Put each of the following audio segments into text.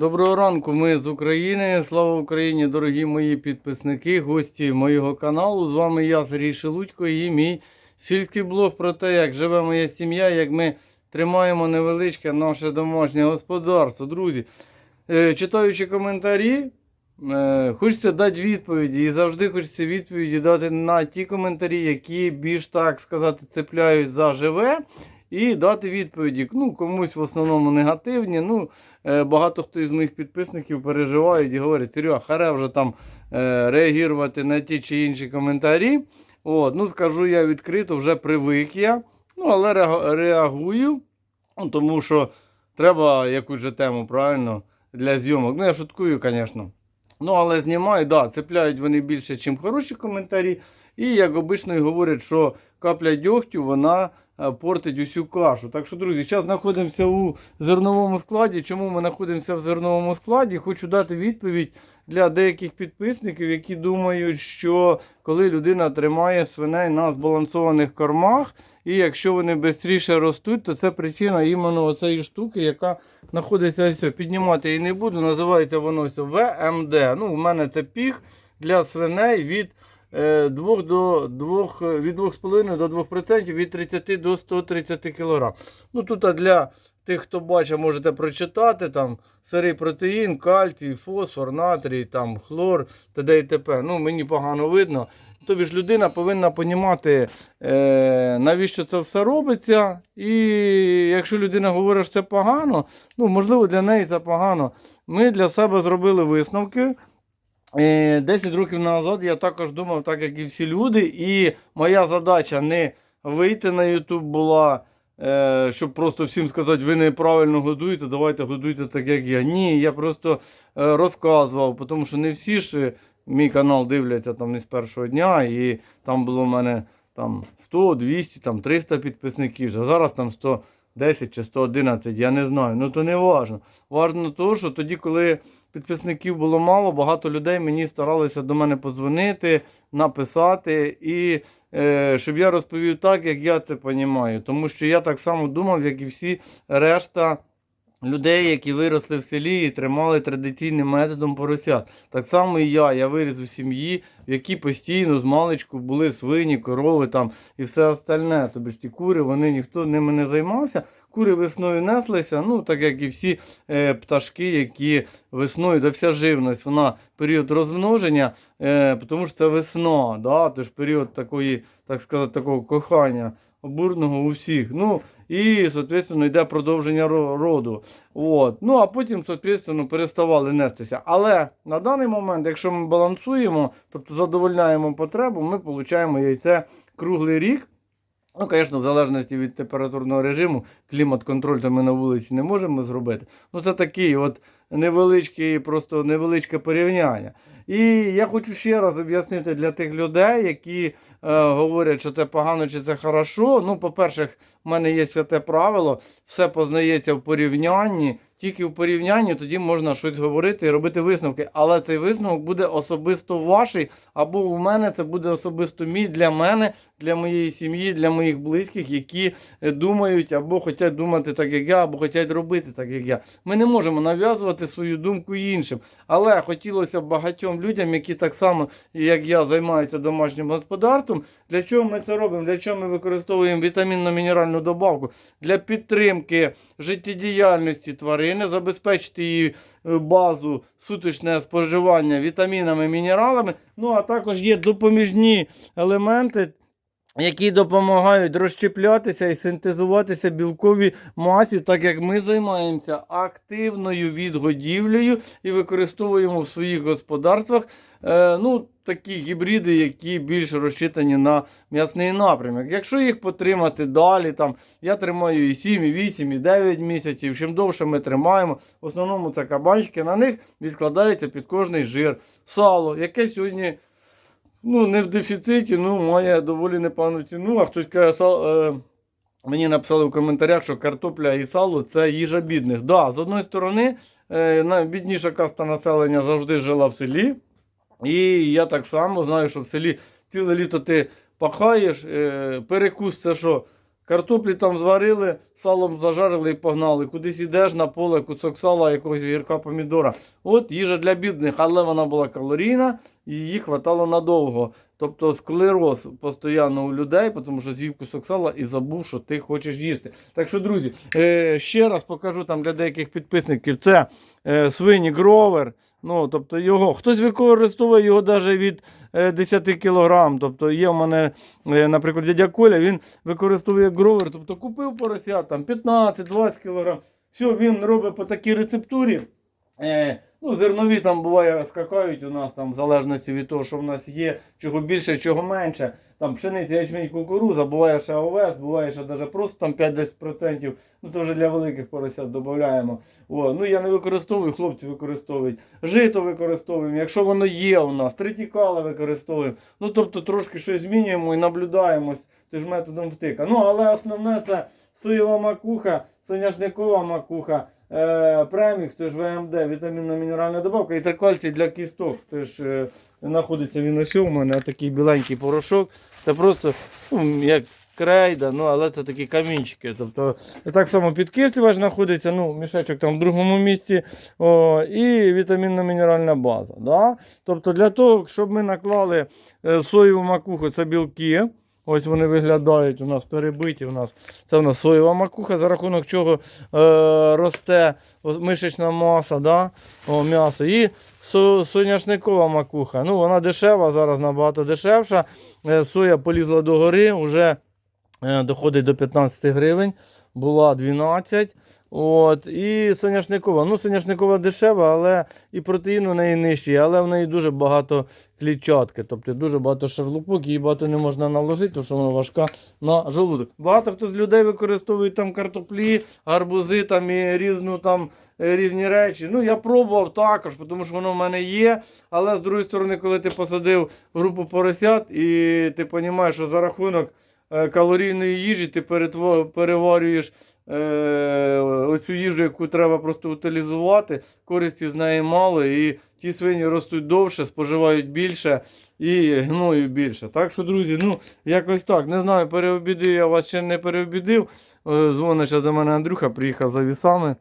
Доброго ранку, ми з України. Слава Україні, дорогі мої підписники, гості моєго каналу. З вами я, Сергій Шелудько, і мій сільський блог про те, як живе моя сім'я, як ми тримаємо невеличке наше домашнє господарство. Друзі, е, читаючи коментарі, е, хочеться дати відповіді. І завжди хочеться відповіді дати на ті коментарі, які більш так сказати цепляють за живе. І дати відповіді. Ну, комусь в основному негативні. Ну, багато хто із моїх підписників переживають і говорять, Серега, харе вже там е, реагувати на ті чи інші коментарі. От, ну, скажу я відкрито, вже привик я. Ну, але реагую, ну, тому що треба якусь же тему, правильно, для зйомок. Ну, я шуткую, звісно. Ну, але знімаю, да, цепляють вони більше, ніж хороші коментарі. І, як обично, і говорять, що капля дьогтю, вона е, портить усю кашу. Так що, друзі, зараз знаходимося у зерновому складі. Чому ми знаходимося в зерновому складі? Хочу дати відповідь для деяких підписників, які думають, що коли людина тримає свиней на збалансованих кормах, і якщо вони швидше ростуть, то це причина іменно цієї штуки, яка знаходиться ось. Піднімати її не буду. Називається воно ось ВМД. Ну, у мене це піг для свиней від е, 2 до 2, від 2,5 до 2%, від 30 до 130 кг. Ну тут для тих, хто бачить, можете прочитати там сирий протеїн, кальцій, фосфор, натрій, там, хлор, т.д. і т.п. Ну, мені погано видно. Тобі ж людина повинна розуміти, е, навіщо це все робиться. І якщо людина говорить, що це погано, ну можливо для неї це погано. Ми для себе зробили висновки. Е, 10 років назад я також думав, так як і всі люди, і моя задача не вийти на YouTube була, е, щоб просто всім сказати, ви неправильно годуєте, давайте годуйте так, як я. Ні, я просто е, розказував, тому що не всі ж е, мій канал дивляться там не з першого дня, і там було в мене там 100, 200, там 300 підписників, а зараз там 110 чи 111, я не знаю. Ну то не важно. Важно то, що тоді, коли підписників було мало, багато людей мені старалися до мене подзвонити, написати, і е, щоб я розповів так, як я це розумію. Тому що я так само думав, як і всі решта людей, які виросли в селі і тримали традиційним методом поросят. Так само і я. Я виріс у сім'ї, в якій постійно з маличку були свині, корови там і все остальне. Тобі ж ті кури, вони ніхто ними не займався. Кури весною неслися, ну так як і всі е, пташки, які весною, да вся живність, вона період розмноження, е, тому що це весна, да, тож період такої, так сказати, такого кохання обурного у всіх. Ну і, соответственно, йде продовження роду. От. Ну а потім, соответственно, переставали нестися. Але на даний момент, якщо ми балансуємо, тобто задовольняємо потребу, ми отримуємо яйце круглий рік. Ну, звісно, в залежності від температурного режиму, клімат-контроль то ми на вулиці не можемо зробити. Ну, це такий от невеличкий, просто невеличке порівняння. І я хочу ще раз об'яснити для тих людей, які е, говорять, що це погано чи це хорошо. Ну, по-перше, в мене є святе правило, все познається в порівнянні. Тільки в порівнянні тоді можна щось говорити і робити висновки. Але цей висновок буде особисто ваший, або у мене це буде особисто мій для мене, для моєї сім'ї, для моїх близьких, які е, думають або хочуть думати так, як я, або хочуть робити так, як я. Ми не можемо нав'язувати свою думку іншим. Але хотілося б багатьом людям, які так само, як я, займаються домашнім господарством. Для чого ми це робимо? Для чого ми використовуємо вітамінно-мінеральну добавку? Для підтримки життєдіяльності тварини, забезпечити її е, базу суточне споживання вітамінами, мінералами. Ну а також є допоміжні елементи. Які допомагають розщеплятися і синтезуватися білкові масі, так як ми займаємося активною відгодівлею і використовуємо в своїх господарствах е, ну, такі гібриди, які більш розчитані на м'ясний напрямок. Якщо їх потримати далі, там, я тримаю і 7, і 8, і 9 місяців. Чим довше ми тримаємо, в основному це кабанчики, на них відкладається під кожний жир, сало, яке сьогодні. Ну, не в дефіциті, ну, має доволі непогану ціну. А хтось каже, сал, е, мені написали в коментарях, що картопля і сало це їжа бідних. Да, з одної сторони, е, найбідніша каста населення завжди жила в селі. І я так само знаю, що в селі ціле літо ти пахаєш, е, перекус це що? Картоплі там зварили, салом зажарили і погнали. Кудись ідеш на поле, кусок сала, якогось гірка помідора. От їжа для бідних, але вона була калорійна і її хватало надовго. Тобто склероз постійно у людей, тому що з'їв кусок сала і забув, що ти хочеш їсти. Так що, друзі, е, ще раз покажу там для деяких підписників. Це е, свині гровер. Ну, тобто його хтось використовує його навіть від е, 10 кг. Тобто є в мене, е, наприклад, дядя Коля, він використовує гровер, тобто купив порося там 15-20 кг. Все, він робить по такій рецептурі. Ну, зернові там буває скакають у нас там в залежності від того, що в нас є, чого більше, чого менше. Там пшениця, ячмінь, кукуруза, буває ще овес, буває ще навіть просто там 5-10%. Ну це вже для великих поросят додаємо. О, ну я не використовую, хлопці використовують. Жито використовуємо, якщо воно є у нас, третікали використовуємо. Ну тобто трошки щось змінюємо і наблюдаємо ж методом втика. Ну але основне це соєва макуха, соняшникова макуха. Е, премікс, тож ВМД, вітамінна мінеральна добавка і трикальцій для кісток. Тож е, знаходиться він ось у мене такий біленький порошок. Це просто ну, як крейда, ну але це такі камінчики. Тобто так само підкислювач знаходиться, ну, мішечок там в другому місці. О, і вітамінна мінеральна база. Да? Тобто для того, щоб ми наклали е, соєву макуху, це білки. Ось вони виглядають у нас перебиті. У нас це у нас соєва макуха, за рахунок чого е, росте мишечна маса, да? О, м'ясо. І су, соняшникова макуха. Ну, вона дешева, зараз набагато дешевша. Е, соя полізла догори, вже е, доходить до 15 гривень. Була 12. От, і соняшникова. Ну, соняшникова дешева, але і протеїн у неї нижчий, але в неї дуже багато клітчатки, тобто дуже багато шарлупок, її багато не можна наложити, тому що вона важка на желудок. Багато хто з людей використовує там картоплі, гарбузи там і різну там е, різні речі. Ну я пробував також, тому що воно в мене є. Але з другої сторони, коли ти посадив групу поросят, і ти розумієш, що за рахунок калорійної їжі ти переварюєш. Е, оцю їжу, яку треба просто утилізувати, користі з неї мало, і ті свині ростуть довше, споживають більше і гною більше. Так що, друзі, ну якось так. Не знаю, переобідив я вас ще не переобідив. Е, Дзвонить до мене Андрюха, приїхав за вісами,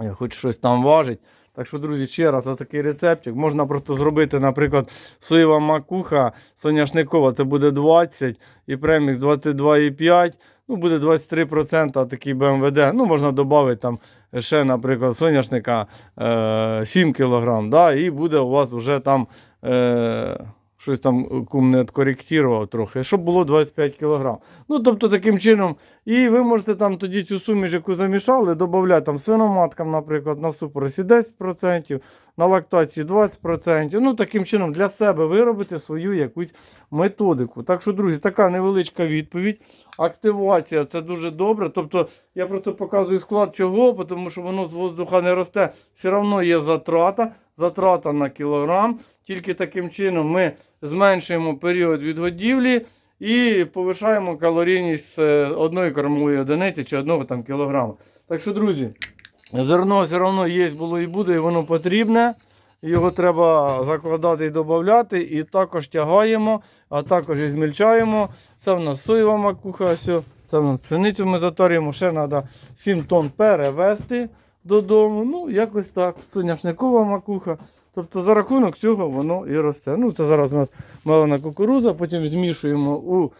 е, хоч щось там важить. Так що, друзі, ще раз за такий рецептик. Можна просто зробити, наприклад, соєва макуха соняшникова, це буде 20 і премікс 22,5. Ну, буде 23% такий БМВД. Ну, можна додати там ще, наприклад, соняшника е, 7 кг, да, і буде у вас вже там е, щось там кум не откоректував трохи, щоб було 25 кг. Ну, тобто таким чином, і ви можете там тоді цю суміш, яку замішали, додати там свиноматкам, наприклад, на супоросі 10%, на лактації 20%. Ну, таким чином для себе виробити свою якусь методику. Так що, друзі, така невеличка відповідь. Активація це дуже добре. Тобто я просто показую склад чого, тому що воно з воздуха не росте. Все одно є затрата, затрата на кілограм. Тільки таким чином ми зменшуємо період відгодівлі і повишаємо калорійність е, одної кормової одиниці чи одного там кілограма. Так що, друзі, зерно все одно є, було і буде, і воно потрібне. Його треба закладати і додати, і також тягаємо, а також і змільчаємо. Це в нас соєва макуха, це в нас пшеницю ми затарюємо, ще треба 7 тонн перевезти додому. Ну, якось так. Соняшникова макуха. Тобто за рахунок цього воно і росте. Ну, це зараз у нас малина кукуруза, потім змішуємо у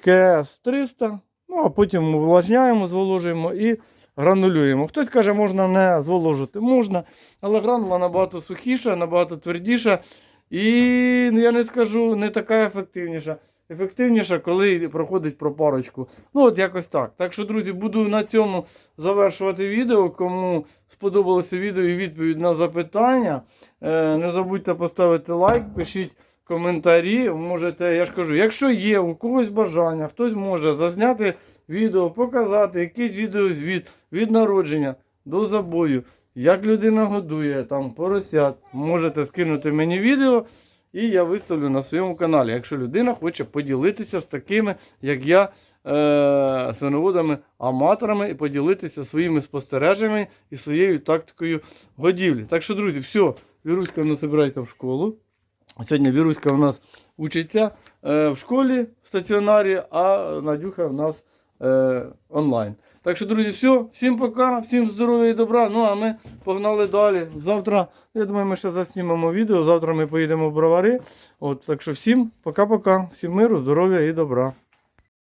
КС 300, ну а потім увлажняємо, зволожуємо і гранулюємо. Хтось каже, можна не зволожити. Можна, але гранула набагато сухіша, набагато твердіша. І ну, я не скажу, не така ефективніша. Ефективніша, коли проходить пропарочку. Ну, от якось так. Так що, друзі, буду на цьому завершувати відео. Кому сподобалося відео і відповідь на запитання. Е, не забудьте поставити лайк, пишіть коментарі. Можете, я ж кажу, якщо є у когось бажання, хтось може зазняти відео, показати якийсь відеозвіт від народження до забою, як людина годує там поросят, можете скинути мені відео. І я виставлю на своєму каналі, якщо людина хоче поділитися з такими, як я, е- свиноводами-аматорами, і поділитися своїми спостереженнями і своєю тактикою годівлі. Так що, друзі, все, Віруська нас збирається в школу. Сьогодні Віруська у нас учиться е, в школі в стаціонарі, а Надюха у нас е, онлайн. Так що, друзі, все, всім пока, всім здоров'я і добра. Ну а ми погнали далі. Завтра, я думаю, ми ще заснімемо відео. Завтра ми поїдемо в бровари. От, так що всім пока-пока, всім миру, здоров'я і добра.